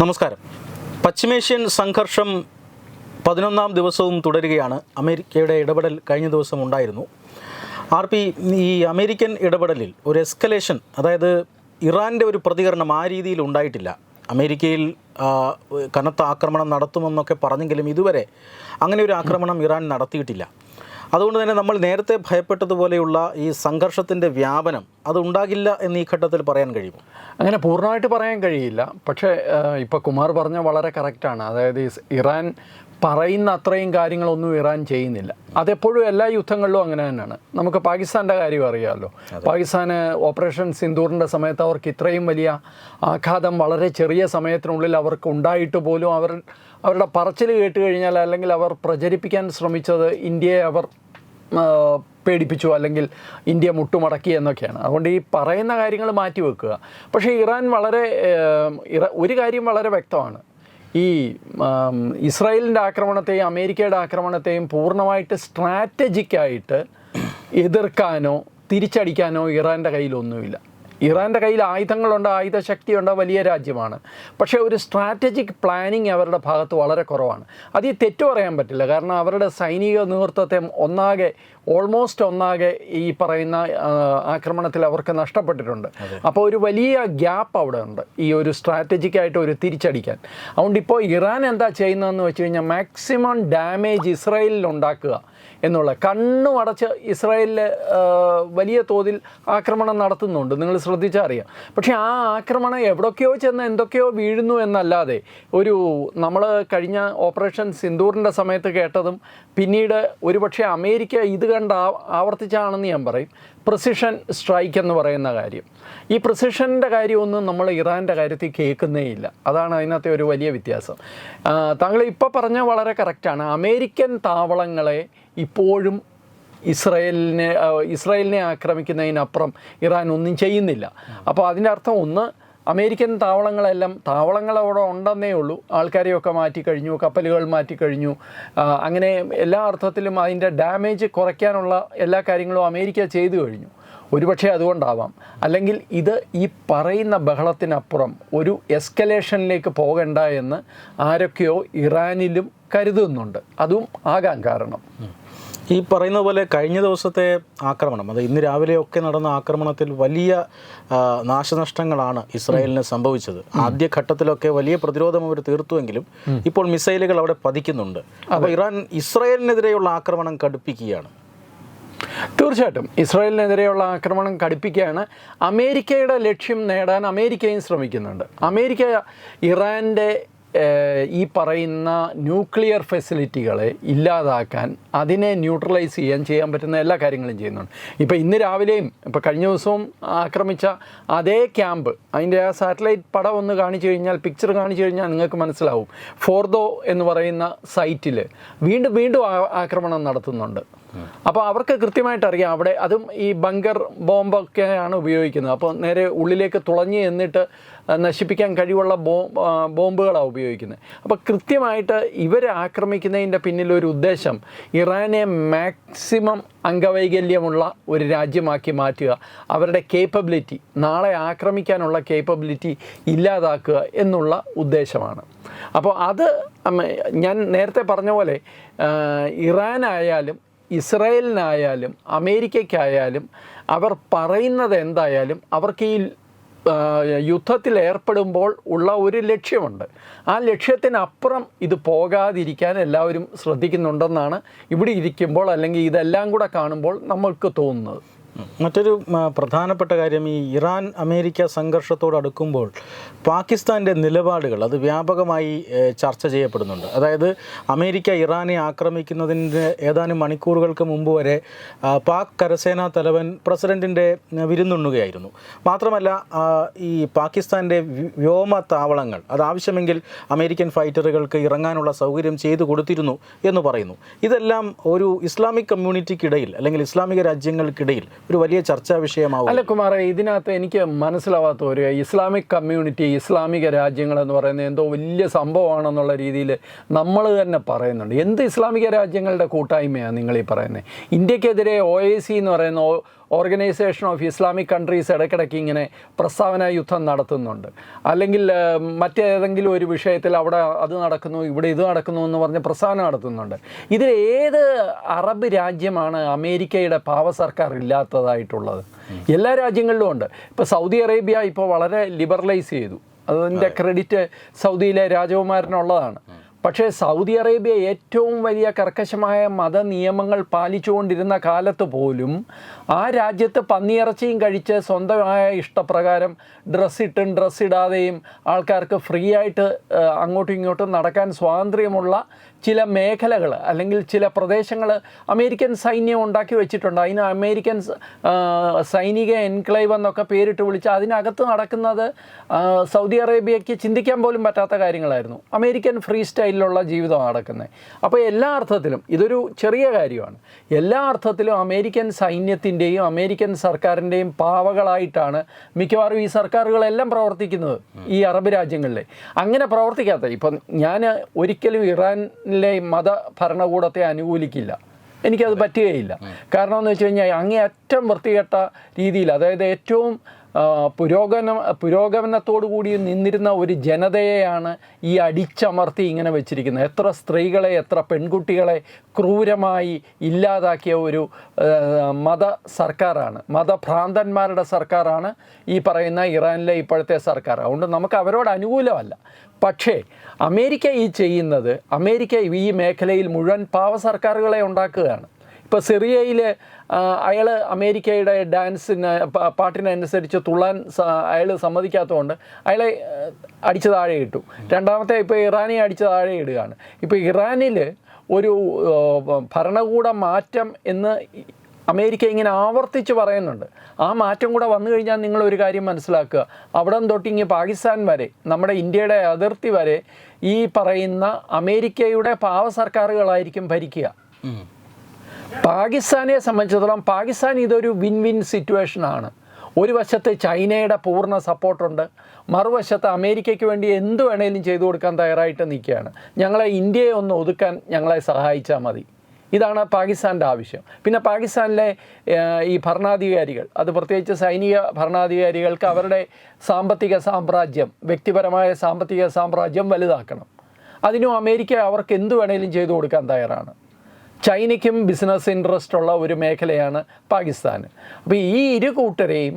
നമസ്കാരം. പശ്ചിമേഷ്യൻ സംഘർഷം പതിനൊന്നാം ദിവസവും തുടരുകയാണ്. അമേരിക്കയുടെ ഇടപെടൽ കഴിഞ്ഞ ദിവസം ഉണ്ടായിരുന്നു. ആർ പി ഈ അമേരിക്കൻ ഇടപെടലിൽ ഒരു എസ്കലേഷൻ അതായത് ഇറാന്റെ ഒരു പ്രതികരണം ആ രീതിയിൽ ഉണ്ടായിട്ടില്ല. അമേരിക്കയിൽ കനത്ത ആക്രമണം നടത്തുമെന്നൊക്കെ പറഞ്ഞെങ്കിലും ഇതുവരെ അങ്ങനെ ഒരു ആക്രമണം ഇറാൻ നടത്തിയിട്ടില്ല. അതുകൊണ്ട് തന്നെ നമ്മൾ നേരത്തെ ഭയപ്പെട്ടതുപോലെയുള്ള ഈ സംഘർഷത്തിന്റെ വ്യാപനം അത് ഉണ്ടാകില്ല എന്ന് ഈ ഘട്ടത്തിൽ പറയാൻ കഴിയുമോ? അങ്ങനെ പൂർണമായിട്ട് പറയാൻ കഴിയില്ല. പക്ഷേ ഇപ്പോൾ കുമാർ പറഞ്ഞ വളരെ കറക്റ്റാണ് അതായത് ഇറാൻ പറയുന്ന അത്രയും കാര്യങ്ങളൊന്നും ഇറാൻ ചെയ്യുന്നില്ല. അതെപ്പോഴും എല്ലാ യുദ്ധങ്ങളിലും അങ്ങനെ തന്നെയാണ്. നമുക്ക് പാകിസ്ഥാന്റെ കാര്യം അറിയാമല്ലോ. പാകിസ്ഥാന് ഓപ്പറേഷൻ സിന്ദൂറിന്റെ സമയത്ത് അവർക്ക് ഇത്രയും വലിയ ആഘാതം വളരെ ചെറിയ സമയത്തിനുള്ളിൽ അവർക്ക് ഉണ്ടായിട്ട് പോലും അവർ അവരുടെ പറച്ചിൽ കേട്ട് കഴിഞ്ഞാൽ അല്ലെങ്കിൽ അവർ പ്രചരിപ്പിക്കാൻ ശ്രമിച്ചത് ഇന്ത്യയെ അവർ പേടിപ്പിച്ചു അല്ലെങ്കിൽ ഇന്ത്യ മുട്ടുമടക്കി എന്നൊക്കെയാണ്. അതുകൊണ്ട് ഈ പറയുന്ന കാര്യങ്ങൾ മാറ്റി വെക്കുക. പക്ഷേ ഇറാൻ വളരെ ഒരു കാര്യം വളരെ വ്യക്തമാണ്. ഈ ഇസ്രായേലിന്റെ ആക്രമണത്തെയും അമേരിക്കയുടെ ആക്രമണത്തെയും പൂർണമായിട്ട് സ്ട്രാറ്റജിക്കായിട്ട് എതിർക്കാനോ തിരിച്ചടിക്കാനോ ഇറാന്റെ കയ്യിലൊന്നുമില്ല. ഇറാന്റെ കയ്യിൽ ആയുധങ്ങളുണ്ട് ആയുധശക്തിയുണ്ട് വലിയ രാജ്യമാണ്. പക്ഷേ ഒരു സ്ട്രാറ്റജിക് പ്ലാനിങ് അവരുടെ ഭാഗത്ത് വളരെ കുറവാണ്. അത് ഈ തെറ്റു പറയാൻ പറ്റില്ല. കാരണം അവരുടെ സൈനിക നേതൃത്വത്തെ ഒന്നാകെ ഓൾമോസ്റ്റ് ഒന്നാകെ ഈ പറയുന്ന ആക്രമണത്തിൽ അവർക്ക് നഷ്ടപ്പെട്ടിട്ടുണ്ട്. അപ്പോൾ ഒരു വലിയ ഗ്യാപ്പ് അവിടെ ഉണ്ട് ഈ ഒരു സ്ട്രാറ്റജിക്കായിട്ട് ഒരു തിരിച്ചടിക്കാൻ. അതുകൊണ്ട് ഇപ്പോൾ ഇറാൻ എന്താ ചെയ്യുന്നതെന്ന് വെച്ച് കഴിഞ്ഞാൽ മാക്സിമം ഡാമേജ് ഇസ്രായേലിൽ ഉണ്ടാക്കുക. എന്നുള്ള കണ്ണും അടച്ച് ഇസ്രായേലിൽ വലിയ തോതിൽ ആക്രമണം നടത്തുന്നുണ്ട്. നിങ്ങൾ ശ്രദ്ധിച്ചാൽ അറിയാം. പക്ഷേ ആ ആക്രമണം എവിടൊക്കെയോ ചെന്ന് എന്തൊക്കെയോ വീഴുന്നു എന്നല്ലാതെ ഒരു നമ്മൾ കഴിഞ്ഞ ഓപ്പറേഷൻ സിന്ദൂറിന്റെ സമയത്ത് കേട്ടതും പിന്നീട് ഒരുപക്ഷെ അമേരിക്ക ഇത് കണ്ട് ആവർത്തിച്ചാണെന്ന് ഞാൻ പറയും. പ്രസിഷൻ സ്ട്രൈക്ക് എന്ന് പറയുന്ന കാര്യം. ഈ പ്രസിഷന്റെ കാര്യമൊന്നും നമ്മൾ ഇറാന്റെ കാര്യത്തിൽ കേൾക്കുന്നേ ഇല്ല അതാണ് അതിനകത്തെ ഒരു വലിയ വ്യത്യാസം. താങ്കൾ ഇപ്പോൾ പറഞ്ഞ വളരെ കറക്റ്റാണ് അമേരിക്കൻ താവളങ്ങളെ ഇപ്പോഴും ഇസ്രയേലിനെ ഇസ്രയേലിനെ ആക്രമിക്കുന്നതിനപ്പുറം ഇറാൻ ഒന്നും ചെയ്യുന്നില്ല. അപ്പോൾ അതിന്റെ അർത്ഥം ഒന്ന് അമേരിക്കൻ താവളങ്ങളെല്ലാം താവളങ്ങൾ അവിടെ ഉണ്ടെന്നേ ഉള്ളൂ. ആൾക്കാരെയൊക്കെ മാറ്റി കഴിഞ്ഞു കപ്പലുകൾ മാറ്റി കഴിഞ്ഞു. അങ്ങനെ എല്ലാ അർത്ഥത്തിലും അതിന്റെ ഡാമേജ് കുറയ്ക്കാനുള്ള എല്ലാ കാര്യങ്ങളും അമേരിക്ക ചെയ്തു കഴിഞ്ഞു. ഒരുപക്ഷെ അതുകൊണ്ടാവാം. അല്ലെങ്കിൽ ഇത് ഈ പറയുന്ന ബഹളത്തിനപ്പുറം ഒരു എസ്കലേഷനിലേക്ക് പോകണ്ട എന്ന് ആരൊക്കെയോ ഇറാനിലും കരുതുന്നുണ്ട്. അതും ആകാൻ കാരണം. ഈ പറയുന്ന പോലെ കഴിഞ്ഞ ദിവസത്തെ ആക്രമണം അത് ഇന്ന് രാവിലെയൊക്കെ നടന്ന ആക്രമണത്തിൽ വലിയ നാശനഷ്ടങ്ങളാണ് ഇസ്രായേലിന് സംഭവിച്ചത്. ആദ്യഘട്ടത്തിലൊക്കെ വലിയ പ്രതിരോധം അവർ തീർത്തുവെങ്കിലും ഇപ്പോൾ മിസൈലുകൾ അവിടെ പതിക്കുന്നുണ്ട്. അപ്പോൾ ഇറാൻ ഇസ്രായേലിനെതിരെയുള്ള ആക്രമണം കടുപ്പിക്കുകയാണ്. തീർച്ചയായിട്ടും. ഇസ്രായേലിനെതിരെയുള്ള ആക്രമണം കടുപ്പിക്കുകയാണ്. അമേരിക്കയുടെ ലക്ഷ്യം നേടാൻ അമേരിക്കയും ശ്രമിക്കുന്നുണ്ട്. അമേരിക്ക ഇറാന്റെ ഈ പറയുന്ന ന്യൂക്ലിയർ ഫെസിലിറ്റികളെ ഇല്ലാതാക്കാൻ അതിനെ ന്യൂട്രലൈസ് ചെയ്യാൻ ചെയ്യാൻ പറ്റുന്ന എല്ലാ കാര്യങ്ങളും ചെയ്യുന്നുണ്ട്. ഇപ്പോൾ ഇന്ന് രാവിലെയും ഇപ്പോൾ കഴിഞ്ഞ ദിവസവും ആക്രമിച്ച അതേ ക്യാമ്പ് അതിന്റെ ആ സാറ്റലൈറ്റ് പടം ഒന്ന് കാണിച്ചു കഴിഞ്ഞാൽ പിക്ചർ കാണിച്ചു കഴിഞ്ഞാൽ നിങ്ങൾക്ക് മനസ്സിലാവും. ഫോർദോ എന്ന് പറയുന്ന സൈറ്റിൽ വീണ്ടും വീണ്ടും ആക്രമണം നടത്തുന്നുണ്ട്. അപ്പോൾ അവർക്ക് കൃത്യമായിട്ട് അറിയാം അവിടെ അതും ഈ ബങ്കർ ബോംബൊക്കെയാണ് ഉപയോഗിക്കുന്നത്. അപ്പോൾ നേരെ ഉള്ളിലേക്ക് തുളഞ്ഞ് എന്നിട്ട് നശിപ്പിക്കാൻ കഴിവുള്ള ബോ ബോംബുകളാണ് ഉപയോഗിക്കുന്നത്. അപ്പോൾ കൃത്യമായിട്ട് ഇവരെ ആക്രമിക്കുന്നതിന്റെ പിന്നിലൊരു ഉദ്ദേശം ഇറാനെ മാക്സിമം അംഗവൈകല്യമുള്ള ഒരു രാജ്യമാക്കി മാറ്റുക. അവരുടെ കേപ്പബിലിറ്റി നാളെ ആക്രമിക്കാനുള്ള കേപ്പബിലിറ്റി ഇല്ലാതാക്കുക എന്നുള്ള ഉദ്ദേശമാണ്. അപ്പോൾ അത് ഞാൻ നേരത്തെ പറഞ്ഞ പോലെ ഇറാനായാലും ഇസ്രായേലിനായാലും അമേരിക്കയ്ക്കായാലും അവർ പറയുന്നത് എന്തായാലും അവർക്ക് ഈ യുദ്ധത്തിൽ ഏർപ്പെടുമ്പോൾ ഉള്ള ഒരു ലക്ഷ്യമുണ്ട്. ആ ലക്ഷ്യത്തിനപ്പുറം ഇത് പോകാതിരിക്കാൻ എല്ലാവരും ശ്രദ്ധിക്കുന്നുണ്ടെന്നാണ് ഇവിടെ ഇരിക്കുമ്പോൾ അല്ലെങ്കിൽ ഇതെല്ലാം കൂടെ കാണുമ്പോൾ നമ്മൾക്ക് തോന്നുന്നത്. മറ്റൊരു പ്രധാനപ്പെട്ട കാര്യം ഈ ഇറാൻ അമേരിക്ക സംഘർഷത്തോട് അടുക്കുമ്പോൾ പാകിസ്ഥാന്റെ നിലപാടുകൾ അത് വ്യാപകമായി ചർച്ച ചെയ്യപ്പെടുന്നുണ്ട്. അതായത് അമേരിക്ക ഇറാനെ ആക്രമിക്കുന്നതിന്റെ ഏതാനും മണിക്കൂറുകൾക്ക് മുമ്പ് വരെ പാക് കരസേനാ തലവൻ പ്രസിഡന്റിന്റെ വിരുന്നുണ്ണുകയായിരുന്നു. മാത്രമല്ല ഈ പാകിസ്ഥാന്റെ വ്യ- വ്യോമ താവളങ്ങൾ അത് ആവശ്യമെങ്കിൽ അമേരിക്കൻ ഫൈറ്ററുകൾക്ക് ഇറങ്ങാനുള്ള സൗകര്യം ചെയ്തു കൊടുത്തിരുന്നു എന്ന് പറയുന്നു. ഇതെല്ലാം ഒരു ഇസ്ലാമിക് കമ്മ്യൂണിറ്റിക്കിടയിൽ അല്ലെങ്കിൽ ഇസ്ലാമിക രാജ്യങ്ങൾക്കിടയിൽ ഒരു വലിയ ചർച്ചാ വിഷയമാവും. അല്ല കുമാറെ ഇതിനകത്ത് എനിക്ക് മനസ്സിലാവാത്ത ഒരു ഇസ്ലാമിക് കമ്മ്യൂണിറ്റി ഇസ്ലാമിക രാജ്യങ്ങൾ എന്ന് പറയുന്നത് എന്തോ വലിയ സംഭവമാണെന്നുള്ള രീതിയിൽ നമ്മൾ തന്നെ പറയുന്നുണ്ട്. എന്ത് ഇസ്ലാമിക രാജ്യങ്ങളുടെ കൂട്ടായ്മയാണ് നിങ്ങൾ ഈ പറയുന്നത്? ഇന്ത്യക്കെതിരെ ഒ എന്ന് പറയുന്ന ഓർഗനൈസേഷൻ ഓഫ് ഇസ്ലാമിക് കൺട്രീസ് ഇടയ്ക്കിടയ്ക്ക് ഇങ്ങനെ പ്രസ്താവന യുദ്ധം നടത്തുന്നുണ്ട്. അല്ലെങ്കിൽ മറ്റേതെങ്കിലും ഒരു വിഷയത്തിൽ അവിടെ അത് നടക്കുന്നു ഇവിടെ ഇത് നടക്കുന്നു എന്ന് പറഞ്ഞ് പ്രസ്താവന നടത്തുന്നുണ്ട്. ഇതിൽ ഏത് അറബ് രാജ്യമാണ് അമേരിക്കയുടെ പാവ സർക്കാർ ഇല്ലാത്തതായിട്ടുള്ളത്? എല്ലാ രാജ്യങ്ങളിലും ഉണ്ട്. ഇപ്പോൾ സൗദി അറേബ്യ ഇപ്പോൾ വളരെ ലിബറലൈസ് ചെയ്തു. അതിന്റെ ക്രെഡിറ്റ് സൗദിയിലെ രാജകുമാരനുള്ളതാണ്. പക്ഷേ സൗദി അറേബ്യ ഏറ്റവും വലിയ കർക്കശമായ മത നിയമങ്ങൾ പാലിച്ചുകൊണ്ടിരുന്ന കാലത്ത് പോലും ആ രാജ്യത്ത് പന്നിയിറച്ചിയും കഴിച്ച് സ്വന്തമായ ഇഷ്ടപ്രകാരം ഡ്രസ്സിട്ടും ഡ്രസ്സിടാതെയും ആൾക്കാർക്ക് ഫ്രീ ആയിട്ട് അങ്ങോട്ടും ഇങ്ങോട്ടും നടക്കാൻ സ്വാതന്ത്ര്യമുള്ള ചില മേഖലകൾ അല്ലെങ്കിൽ ചില പ്രദേശങ്ങൾ അമേരിക്കൻ സൈന്യം ഉണ്ടാക്കി വെച്ചിട്ടുണ്ട്. അതിന് അമേരിക്കൻ സൈനിക എൻക്ലേവ് എന്നൊക്കെ പേരിട്ട് വിളിച്ച് അതിനകത്ത് നടക്കുന്നത് സൗദി അറേബ്യയ്ക്ക് ചിന്തിക്കാൻ പോലും പറ്റാത്ത കാര്യങ്ങളായിരുന്നു. അമേരിക്കൻ ഫ്രീ സ്റ്റൈലിലുള്ള ജീവിതം നടക്കുന്നത്. അപ്പോൾ എല്ലാ അർത്ഥത്തിലും ഇതൊരു ചെറിയ കാര്യമാണ്. എല്ലാ അർത്ഥത്തിലും അമേരിക്കൻ സൈന്യത്തിന്റെയും അമേരിക്കൻ സർക്കാരിന്റെയും പാവകളായിട്ടാണ് മിക്കവാറും ഈ സർക്കാരുകളെല്ലാം പ്രവർത്തിക്കുന്നത് ഈ അറബ് രാജ്യങ്ങളിലെ. അങ്ങനെ പ്രവർത്തിക്കാത്ത ഇപ്പം ഞാൻ ഒരിക്കലും ഇറാനിലെ മത ഭരണകൂടത്തെ അനുകൂലിക്കില്ല. എനിക്കത് പറ്റുകയില്ല. കാരണം എന്ന് വെച്ച് കഴിഞ്ഞാൽ അങ്ങേയറ്റം വൃത്തികെട്ട രീതിയിൽ അതായത് ഏറ്റവും പുരോഗമന പുരോഗമനത്തോടുകൂടി നിന്നിരുന്ന ഒരു ജനതയെയാണ് ഈ അടിച്ചമർത്തി ഇങ്ങനെ വെച്ചിരിക്കുന്നത്. എത്ര സ്ത്രീകളെ എത്ര പെൺകുട്ടികളെ ക്രൂരമായി ഇല്ലാതാക്കിയ ഒരു മത സർക്കാരാണ്. മതഭ്രാന്തന്മാരുടെ സർക്കാരാണ് ഈ പറയുന്ന ഇറാനിലെ ഇപ്പോഴത്തെ സർക്കാർ. അതുകൊണ്ട് നമുക്ക് അവരോട് അനുകൂലമല്ല. പക്ഷേ അമേരിക്ക ഈ ചെയ്യുന്നത് അമേരിക്ക ഈ മേഖലയിൽ മുഴുവൻ പാവ സർക്കാരുകളെ ഉണ്ടാക്കുകയാണ്. ഇപ്പോൾ സിറിയയിൽ അയാൾ അമേരിക്കയുടെ ഡാൻസിന് പാട്ടിനനുസരിച്ച് തുള്ളാൻ അയാൾ സമ്മതിക്കാത്തതുകൊണ്ട് അയാളെ അടിച്ച് താഴെ ഇട്ടു. രണ്ടാമത്തെ ഇപ്പോൾ ഇറാനെ അടിച്ച് താഴെ ഇടുകയാണ്. ഇപ്പോൾ ഇറാനിൽ ഒരു ഭരണകൂട മാറ്റം എന്ന് അമേരിക്ക ഇങ്ങനെ ആവർത്തിച്ച് പറയുന്നുണ്ട്. ആ മാറ്റം കൂടെ വന്നു കഴിഞ്ഞാൽ നിങ്ങൾ ഒരു കാര്യം മനസ്സിലാക്കുക. അവിടം തൊട്ട് പാകിസ്ഥാൻ വരെ നമ്മുടെ ഇന്ത്യയുടെ അതിർത്തി വരെ ഈ പറയുന്ന അമേരിക്കയുടെ പാവ സർക്കാരുകളായിരിക്കും ഭരിക്കുക. പാകിസ്ഥാനെ സംബന്ധിച്ചിടത്തോളം പാകിസ്ഥാൻ ഇതൊരു വിൻ വിൻ സിറ്റുവേഷനാണ് ഒരു വശത്ത് ചൈനയുടെ പൂർണ സപ്പോർട്ടുണ്ട് മറുവശത്ത് അമേരിക്കയ്ക്ക് വേണ്ടി എന്ത് വേണേലും ചെയ്തു കൊടുക്കാൻ തയ്യാറായിട്ട് നിൽക്കുകയാണ്. ഞങ്ങളെ ഇന്ത്യയെ ഒന്ന് ഒതുക്കാൻ ഞങ്ങളെ സഹായിച്ചാൽ മതി. ഇതാണ് പാകിസ്ഥാന്റെ ആവശ്യം. പിന്നെ പാകിസ്ഥാനിലെ ഈ ഭരണാധികാരികൾ അത് പ്രത്യേകിച്ച് സൈനിക ഭരണാധികാരികൾക്ക് അവരുടെ സാമ്പത്തിക സാമ്രാജ്യം വ്യക്തിപരമായ സാമ്പത്തിക സാമ്രാജ്യം വലുതാക്കണം. അതിനും അമേരിക്ക അവർക്ക് എന്ത് വേണേലും ചെയ്തു കൊടുക്കാൻ തയ്യാറാണ്. ചൈനയ്ക്കും ബിസിനസ് ഇൻട്രസ്റ്റ് ഉള്ള ഒരു മേഖലയാണ് പാകിസ്ഥാൻ. അപ്പോൾ ഈ ഇരു കൂട്ടരെയും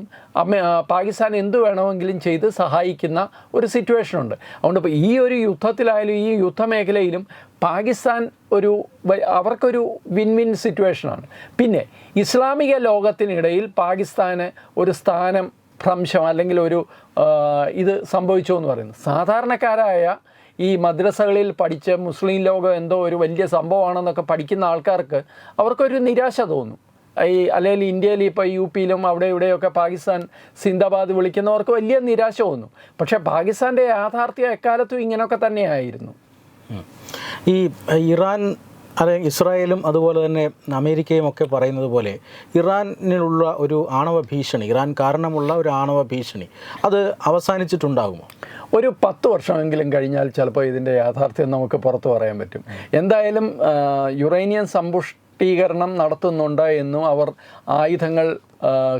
പാകിസ്ഥാൻ എന്തു വേണമെങ്കിലും ചെയ്ത് സഹായിക്കുന്ന ഒരു സിറ്റുവേഷനുണ്ട് അതുകൊണ്ട് ഇപ്പോൾ ഈ ഒരു യുദ്ധത്തിലായാലും ഈ യുദ്ധമേഖലയിലും പാകിസ്ഥാൻ ഒരു അവർക്കൊരു വിൻ വിൻ സിറ്റുവേഷനാണ് പിന്നെ ഇസ്ലാമിക ലോകത്തിനിടയിൽ പാകിസ്ഥാന് ഒരു സ്ഥാനം ഭ്രംശം അല്ലെങ്കിൽ ഒരു ഇത് സംഭവിച്ചോ എന്ന് പറയുന്നത് സാധാരണക്കാരായ ഈ മദ്രസകളിൽ പഠിച്ച മുസ്ലിം ലോകം എന്തോ ഒരു വലിയ സംഭവമാണെന്നൊക്കെ പഠിക്കുന്ന ആൾക്കാർക്ക് അവർക്കൊരു നിരാശ തോന്നും. ഈ അല്ലെങ്കിൽ ഇന്ത്യയിൽ ഇപ്പോൾ യു പിയിലും അവിടെ ഇവിടെയൊക്കെ പാകിസ്ഥാൻ സിന്ദാബാദ് വിളിക്കുന്നവർക്ക് വലിയ നിരാശ തോന്നും. പക്ഷേ പാകിസ്ഥാന്റെ യാഥാർത്ഥ്യം എക്കാലത്തും ഇങ്ങനെയൊക്കെ തന്നെയായിരുന്നു. ഈ ഇറാൻ അല്ലെങ്കിൽ ഇസ്രായേലും അതുപോലെ തന്നെ അമേരിക്കയും ഒക്കെ പറയുന്നത് പോലെ ഇറാനിലുള്ള ഒരു ആണവ ഭീഷണി ഇറാൻ കാരണമുള്ള ഒരു ആണവ ഭീഷണി അത് അവസാനിച്ചിട്ടുണ്ടാകുമോ? ഒരു പത്ത് വർഷമെങ്കിലും കഴിഞ്ഞാൽ ചിലപ്പോൾ ഇതിന്റെ യാഥാർത്ഥ്യം നമുക്ക് പുറത്തു പറയാൻ പറ്റും. എന്തായാലും യുറേനിയം സമ്പുഷ്ടീകരണം നടത്തുന്നുണ്ട് എന്നും അവർ ആയുധങ്ങൾ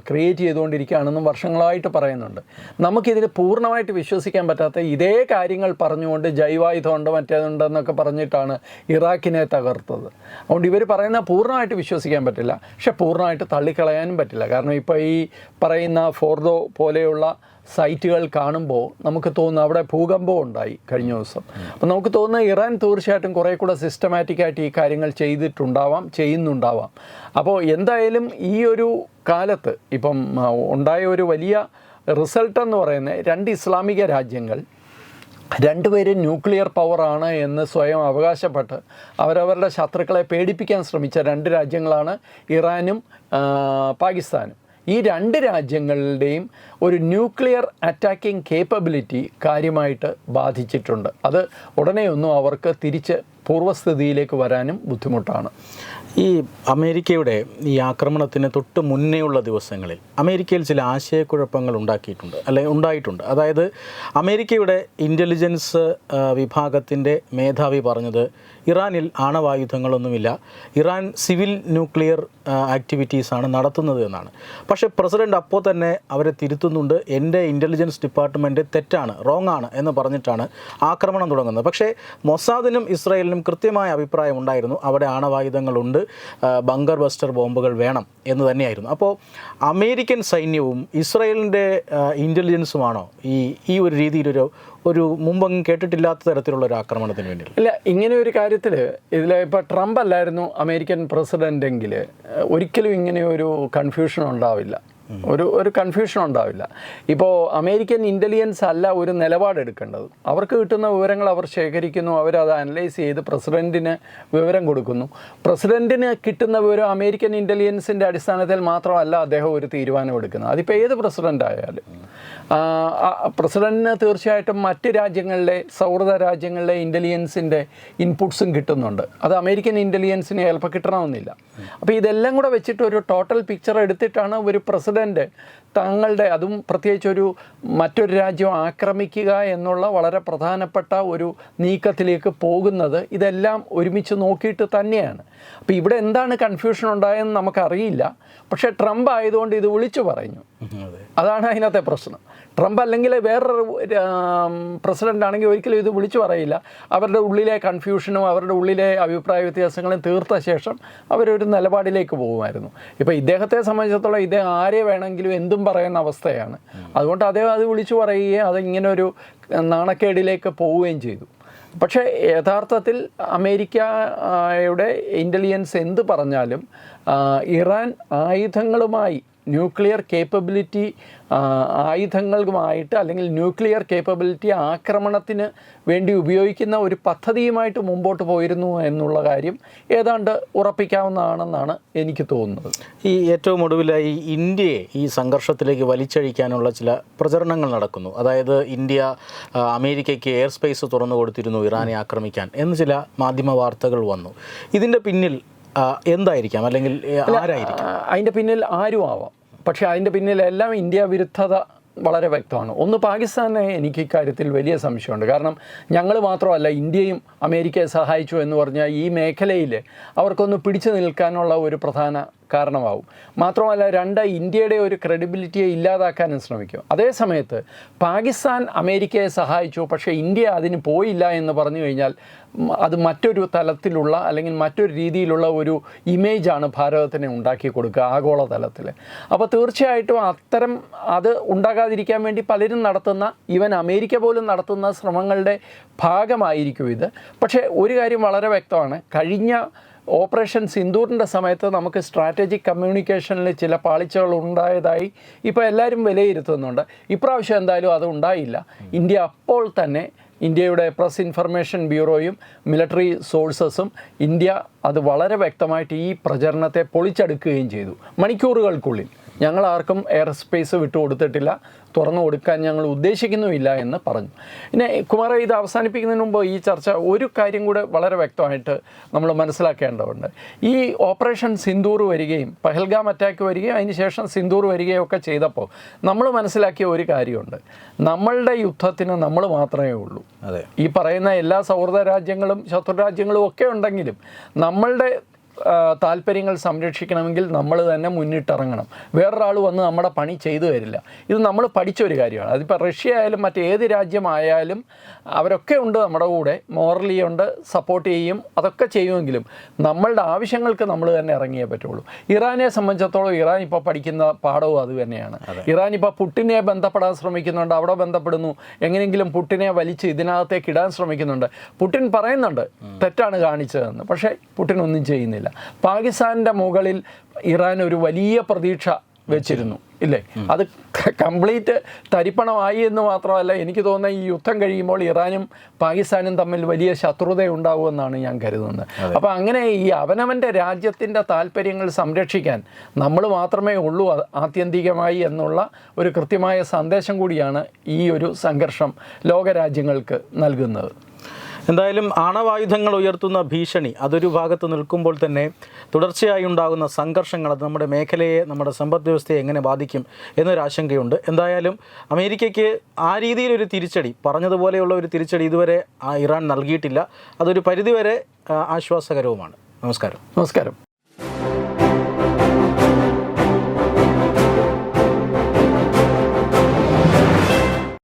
ക്രിയേറ്റ് ചെയ്തുകൊണ്ടിരിക്കുകയാണെന്നും വർഷങ്ങളായിട്ട് പറയുന്നുണ്ട്. നമുക്കിതിൽ പൂർണമായിട്ട് വിശ്വസിക്കാൻ പറ്റാത്ത ഇതേ കാര്യങ്ങൾ പറഞ്ഞുകൊണ്ട് ജൈവായുധമുണ്ട് മറ്റേതുണ്ടെന്നൊക്കെ പറഞ്ഞിട്ടാണ് ഇറാഖിനെ തകർത്തത്. അതുകൊണ്ട് ഇവർ പറയുന്ന പൂർണമായിട്ട് വിശ്വസിക്കാൻ പറ്റില്ല. പക്ഷെ പൂർണമായിട്ട് തള്ളിക്കളയാനും പറ്റില്ല. കാരണം ഇപ്പോൾ ഈ പറയുന്ന ഫോർദോ പോലെയുള്ള സൈറ്റുകൾ കാണുമ്പോൾ നമുക്ക് തോന്നുന്നു അവിടെ ഭൂകമ്പം ഉണ്ടായി കഴിഞ്ഞ ദിവസം. അപ്പം നമുക്ക് തോന്നുന്നത് ഇറാൻ തീർച്ചയായിട്ടും കുറേ കൂടെ സിസ്റ്റമാറ്റിക്കായിട്ട് ഈ കാര്യങ്ങൾ ചെയ്തിട്ടുണ്ടാവാം ചെയ്യുന്നുണ്ടാവാം. അപ്പോൾ എന്തായാലും ഈ ഒരു കാലത്ത് ഇപ്പം ഉണ്ടായ ഒരു വലിയ റിസൾട്ട് എന്ന് പറയുന്നത് രണ്ട് ഇസ്ലാമിക രാജ്യങ്ങൾ രണ്ടുപേരും ന്യൂക്ലിയർ പവറാണ് എന്ന് സ്വയം അവകാശപ്പെട്ട് അവരവരുടെ ശത്രുക്കളെ പേടിപ്പിക്കാൻ ശ്രമിച്ച രണ്ട് രാജ്യങ്ങളാണ് ഇറാനും പാകിസ്ഥാനും. ഈ രണ്ട് രാജ്യങ്ങളുടെയും ഒരു ന്യൂക്ലിയർ അറ്റാക്കിംഗ് കേപ്പബിലിറ്റി കാര്യമായിട്ട് ബാധിച്ചിട്ടുണ്ട്. അത് ഉടനെയൊന്നും അവർക്ക് തിരിച്ച് പൂർവസ്ഥിതിയിലേക്ക് വരാനും ബുദ്ധിമുട്ടാണ്. ഈ അമേരിക്കയുടെ ഈ ആക്രമണത്തിന് തൊട്ട് മുന്നേയുള്ള ദിവസങ്ങളിൽ അമേരിക്കയിൽ ചില ആശയക്കുഴപ്പങ്ങൾ ഉണ്ടാക്കിയിട്ടുണ്ട് അല്ലെ ഉണ്ടായിട്ടുണ്ട്. അതായത് അമേരിക്കയുടെ ഇന്റലിജൻസ് വിഭാഗത്തിന്റെ മേധാവി പറഞ്ഞത് ഇറാനിൽ ആണവായുധങ്ങളൊന്നുമില്ല. ഇറാൻ സിവിൽ ന്യൂക്ലിയർ ആക്ടിവിറ്റീസാണ് നടത്തുന്നത് എന്നാണ്. പക്ഷേ പ്രസിഡന്റ് അപ്പോൾ തന്നെ അവരെ തിരുത്തുന്നുണ്ട്. എന്റെ ഇന്റലിജൻസ് ഡിപ്പാർട്ട്മെന്റ് തെറ്റാണ് റോങ് ആണ് എന്ന് പറഞ്ഞിട്ടാണ് ആക്രമണം തുടങ്ങുന്നത്. പക്ഷേ മൊസാദിനും ഇസ്രായേലിനും കൃത്യമായ അഭിപ്രായം ഉണ്ടായിരുന്നു. അവിടെ ആണവായുധങ്ങളുണ്ട് ബങ്കർ ബസ്റ്റർ ബോംബുകൾ വേണം എന്ന് തന്നെയായിരുന്നു. അപ്പോൾ അമേരിക്കൻ സൈന്യവും ഇസ്രായേലിന്റെ ഇന്റലിജൻസുമാണോ ഈ ഈ ഒരു രീതിയിലൊരു ഒരു മുമ്പെങ്ങും കേട്ടിട്ടില്ലാത്ത തരത്തിലുള്ള ഒരു ആക്രമണത്തിന് വേണ്ടി ഇല്ല ഇങ്ങനെ ഒരു കാര്യത്തിൽ ഇതിൽ ഇപ്പോൾ ട്രംപ് അല്ലായിരുന്നു അമേരിക്കൻ പ്രസിഡന്റ് എങ്കിൽ ഒരിക്കലും ഇങ്ങനെ ഒരു കൺഫ്യൂഷൻ ഉണ്ടാവില്ല. ഒരു ഒരു കൺഫ്യൂഷൻ ഉണ്ടാവില്ല. ഇപ്പോൾ അമേരിക്കൻ ഇന്റലിജൻസ് അല്ല ഒരു നിലപാടെടുക്കേണ്ടത് അവർക്ക് കിട്ടുന്ന വിവരങ്ങൾ അവർ ശേഖരിക്കുന്നു അവരത് അനലൈസ് ചെയ്ത് പ്രസിഡന്റിന് വിവരം കൊടുക്കുന്നു. പ്രസിഡന്റിന് കിട്ടുന്ന വിവരം അമേരിക്കൻ ഇന്റലിജൻസിന്റെ അടിസ്ഥാനത്തിൽ മാത്രമല്ല അദ്ദേഹം ഒരു തീരുമാനം എടുക്കുന്നത്. അതിപ്പോൾ ഏത് പ്രസിഡന്റ് ആയാലും. പ്രസിഡന്റിന് തീർച്ചയായിട്ടും മറ്റ് രാജ്യങ്ങളിലെ സൗഹൃദ രാജ്യങ്ങളിലെ ഇന്റലിജൻസിന്റെ ഇൻപുട്സും കിട്ടുന്നുണ്ട്. അത് അമേരിക്കൻ ഇന്റലിജൻസിന് ചിലപ്പോൾ കിട്ടണമെന്നില്ല. അപ്പോൾ ഇതെല്ലാം കൂടെ വെച്ചിട്ട് ഒരു ടോട്ടൽ പിക്ചർ എടുത്തിട്ടാണ് ഒരു പ്രസിഡന്റ് തങ്ങളുടെ അതും പ്രത്യേകിച്ച് ഒരു മറ്റൊരു രാജ്യം ആക്രമിക്കുക എന്നുള്ള വളരെ പ്രധാനപ്പെട്ട ഒരു നീക്കത്തിലേക്ക് പോകുന്നത് ഇതെല്ലാം ഒരുമിച്ച് നോക്കിയിട്ട് തന്നെയാണ്. അപ്പോൾ ഇവിടെ എന്താണ് കൺഫ്യൂഷൻ ഉണ്ടായതെന്ന് നമുക്കറിയില്ല. പക്ഷേ ട്രംപ് ആയതുകൊണ്ട് ഇത് വിളിച്ചു പറഞ്ഞു. അതാണ് അതിനകത്തെ പ്രശ്നം. ട്രംപ് അല്ലെങ്കിൽ വേറൊരു പ്രസിഡന്റ് ആണെങ്കിൽ ഒരിക്കലും ഇത് വിളിച്ചു പറയില്ല. അവരുടെ ഉള്ളിലെ കൺഫ്യൂഷനും അവരുടെ ഉള്ളിലെ അഭിപ്രായ വ്യത്യാസങ്ങളും തീർത്ത ശേഷം അവരൊരു നിലപാടിലേക്ക് പോകുമായിരുന്നു. ഇപ്പോൾ ഇദ്ദേഹത്തെ സംബന്ധിച്ചിടത്തോളം ഇദ്ദേഹം ആരെ വേണമെങ്കിലും എന്തും പറയുന്ന അവസ്ഥയാണ്. അതുകൊണ്ട് അദ്ദേഹം അത് വിളിച്ചു പറയുകയും അത് ഇങ്ങനെ ഒരു നാണക്കേടിലേക്ക് പോവുകയും ചെയ്തു. പക്ഷേ യഥാർത്ഥത്തിൽ അമേരിക്കയുടെ ഇന്റലിജൻസ് എന്ത് പറഞ്ഞാലും ഇറാൻ ആയുധങ്ങളുമായി ന്യൂക്ലിയർ കേപ്പബിലിറ്റി ആയുധങ്ങളുമായിട്ട് അല്ലെങ്കിൽ ന്യൂക്ലിയർ കേപ്പബിലിറ്റി ആക്രമണത്തിന് വേണ്ടി ഉപയോഗിക്കുന്ന ഒരു പദ്ധതിയുമായിട്ട് മുമ്പോട്ട് പോയിരുന്നു എന്നുള്ള കാര്യം ഏതാണ്ട് ഉറപ്പിക്കാവുന്നതാണെന്നാണ് എനിക്ക് തോന്നുന്നത്. ഈ ഏറ്റവും ഒടുവിലായി ഇന്ത്യയെ ഈ സംഘർഷത്തിലേക്ക് വലിച്ചഴിക്കാനുള്ള ചില പ്രചരണങ്ങൾ നടക്കുന്നു. അതായത് ഇന്ത്യ അമേരിക്കയ്ക്ക് എയർ സ്പേസ് തുറന്നു കൊടുത്തിരുന്നു ഇറാനെ ആക്രമിക്കാൻ എന്ന് ചില മാധ്യമ വാർത്തകൾ വന്നു. ഇതിന്റെ പിന്നിൽ എന്തായിരിക്കാം? അല്ലെങ്കിൽ ആരായിരിക്കും? അതിന്റെ പിന്നിൽ ആരും ആവാം. പക്ഷേ അതിന്റെ പിന്നിൽ എല്ലാം ഇന്ത്യ വിരുദ്ധത വളരെ വ്യക്തമാണ്. ഒന്ന് പാകിസ്ഥാനെ എനിക്ക് ഇക്കാര്യത്തിൽ വലിയ സംശയമുണ്ട്. കാരണം ഞങ്ങൾ മാത്രമല്ല ഇന്ത്യയും അമേരിക്കയെ സഹായിച്ചു എന്ന് പറഞ്ഞാൽ ഈ മേഖലയിൽ അവർക്കൊന്ന് പിടിച്ചു നിൽക്കാനുള്ള ഒരു പ്രധാന കാരണമാവും. മാത്രമല്ല രണ്ട് ഇന്ത്യയുടെ ഒരു ക്രെഡിബിലിറ്റിയെ ഇല്ലാതാക്കാനും ശ്രമിക്കും. അതേ സമയത്ത് പാകിസ്ഥാൻ അമേരിക്കയെ സഹായിച്ചു പക്ഷേ ഇന്ത്യ അതിന് പോയില്ല എന്ന് പറഞ്ഞു കഴിഞ്ഞാൽ അത് മറ്റൊരു തലത്തിലുള്ള അല്ലെങ്കിൽ മറ്റൊരു രീതിയിലുള്ള ഒരു ഇമേജാണ് ഭാരതത്തിന് ഉണ്ടാക്കി കൊടുക്കുക ആഗോള തലത്തിൽ അപ്പോൾ തീർച്ചയായിട്ടും അത്തരം അത് ഉണ്ടാകാതിരിക്കാൻ വേണ്ടി പലരും നടത്തുന്ന ഈവൻ അമേരിക്ക പോലും നടത്തുന്ന ശ്രമങ്ങളുടെ ഭാഗമായിരിക്കും ഇത്. പക്ഷേ ഒരു കാര്യം വളരെ വ്യക്തമാണ്. കഴിഞ്ഞ ഓപ്പറേഷൻ സിന്ദൂറിന്റെ സമയത്ത് നമുക്ക് സ്ട്രാറ്റജിക് കമ്മ്യൂണിക്കേഷനിൽ ചില പാളിച്ചകൾ ഉണ്ടായതായി ഇപ്പോൾ എല്ലാവരും വിലയിരുത്തുന്നുണ്ട്. ഇപ്രാവശ്യം എന്തായാലും അത് ഉണ്ടായില്ല. ഇന്ത്യ അപ്പോൾ തന്നെ ഇന്ത്യയുടെ പ്രസ് ഇൻഫർമേഷൻ ബ്യൂറോയും മിലിറ്ററി സോഴ്സസും ഇന്ത്യ അത് വളരെ വ്യക്തമായിട്ട് ഈ പ്രചരണത്തെ പൊളിച്ചെടുക്കുകയും ചെയ്തു. മണിക്കൂറുകൾക്കുള്ളിൽ. ഞങ്ങൾ ആർക്കും എയർ സ്പേസ് വിട്ടു കൊടുത്തിട്ടില്ല. തുറന്നു കൊടുക്കാൻ ഞങ്ങൾ ഉദ്ദേശിക്കുന്നുമില്ല എന്ന് പറഞ്ഞു. പിന്നെ കുമാര ഇത് അവസാനിപ്പിക്കുന്നതിന് മുമ്പ് ഈ ചർച്ച ഒരു കാര്യം കൂടെ വളരെ വ്യക്തമായിട്ട് നമ്മൾ മനസ്സിലാക്കേണ്ടതുണ്ട്. ഈ ഓപ്പറേഷൻ സിന്ദൂർ വരികയും പഹൽഗാം അറ്റാക്ക് വരികയും അതിനുശേഷം സിന്ദൂർ വരികയും ഒക്കെ ചെയ്തപ്പോൾ നമ്മൾ മനസ്സിലാക്കിയ ഒരു കാര്യമുണ്ട്. നമ്മളുടെ യുദ്ധത്തിന് നമ്മൾ മാത്രമേ ഉള്ളൂ. അതെ. ഈ പറയുന്ന എല്ലാ സൗഹൃദ രാജ്യങ്ങളും ശത്രു രാജ്യങ്ങളും ഒക്കെ ഉണ്ടെങ്കിലും നമ്മളുടെ താല്പര്യങ്ങൾ സംരക്ഷിക്കണമെങ്കിൽ നമ്മൾ തന്നെ മുന്നിട്ടിറങ്ങണം. വേറൊരാൾ വന്ന് നമ്മുടെ പണി ചെയ്തു തരില്ല. ഇത് നമ്മൾ പഠിച്ച ഒരു കാര്യമാണ്. അതിപ്പോൾ റഷ്യ ആയാലും മറ്റേത് രാജ്യമായാലും അവരൊക്കെ ഉണ്ട് നമ്മുടെ കൂടെ. മോറലി ഉണ്ട് സപ്പോർട്ട് ചെയ്യും അതൊക്കെ ചെയ്യുമെങ്കിലും നമ്മളുടെ ആവശ്യങ്ങൾക്ക് നമ്മൾ തന്നെ ഇറങ്ങിയേ പറ്റുള്ളൂ. ഇറാനെ സംബന്ധിച്ചിടത്തോളം ഇറാൻ ഇപ്പോൾ പഠിക്കുന്ന പാഠവും അത് തന്നെയാണ്. ഇറാൻ ഇപ്പോൾ പുട്ടിനെ ബന്ധപ്പെടാൻ ശ്രമിക്കുന്നുണ്ട് അവിടെ ബന്ധപ്പെടുന്നു. എങ്ങനെയെങ്കിലും പുട്ടിനെ വലിച്ച് ഇതിനകത്തേക്ക് ഇടാൻ ശ്രമിക്കുന്നുണ്ട്. പുട്ടിൻ പറയുന്നുണ്ട് തെറ്റാണ് കാണിച്ചതെന്ന്. പക്ഷേ പുട്ടിൻ ഒന്നും ചെയ്യുന്നില്ല. പാകിസ്ഥാന്റെ മുകളിൽ ഇറാൻ ഒരു വലിയ പ്രതീക്ഷ വെച്ചിരുന്നു. ഇല്ലേ? അത് കംപ്ലീറ്റ് തരിപ്പണമായി എന്ന് മാത്രമല്ല എനിക്ക് തോന്നുന്ന ഈ യുദ്ധം കഴിയുമ്പോൾ ഇറാനും പാകിസ്ഥാനും തമ്മിൽ വലിയ ശത്രുത ഉണ്ടാവുമെന്നാണ് ഞാൻ കരുതുന്നത്. അപ്പോൾ അങ്ങനെ ഈ അവനവന്റെ രാജ്യത്തിന്റെ താല്പര്യങ്ങൾ സംരക്ഷിക്കാൻ നമ്മൾ മാത്രമേ ഉള്ളൂ ആത്യന്തികമായി എന്നുള്ള ഒരു കൃത്യമായ സന്ദേശം കൂടിയാണ് ഈ ഒരു സംഘർഷം ലോകരാജ്യങ്ങൾക്ക് നൽകുന്നത്. എന്തായാലും ആണവായുധങ്ങൾ ഉയർത്തുന്ന ഭീഷണി അതൊരു ഭാഗത്ത് നിൽക്കുമ്പോൾ തന്നെ തുടർച്ചയായി ഉണ്ടാകുന്ന സംഘർഷങ്ങൾ അത് നമ്മുടെ മേഖലയെ നമ്മുടെ സമ്പദ് വ്യവസ്ഥയെ എങ്ങനെ ബാധിക്കും എന്നൊരു ആശങ്കയുണ്ട്. എന്തായാലും അമേരിക്കയ്ക്ക് ആ രീതിയിലൊരു തിരിച്ചടി പറഞ്ഞതുപോലെയുള്ള ഒരു തിരിച്ചടി ഇതുവരെ ഇറാൻ നൽകിയിട്ടില്ല. അതൊരു പരിധിവരെ ആശ്വാസകരവുമാണ്. നമസ്കാരം. നമസ്കാരം.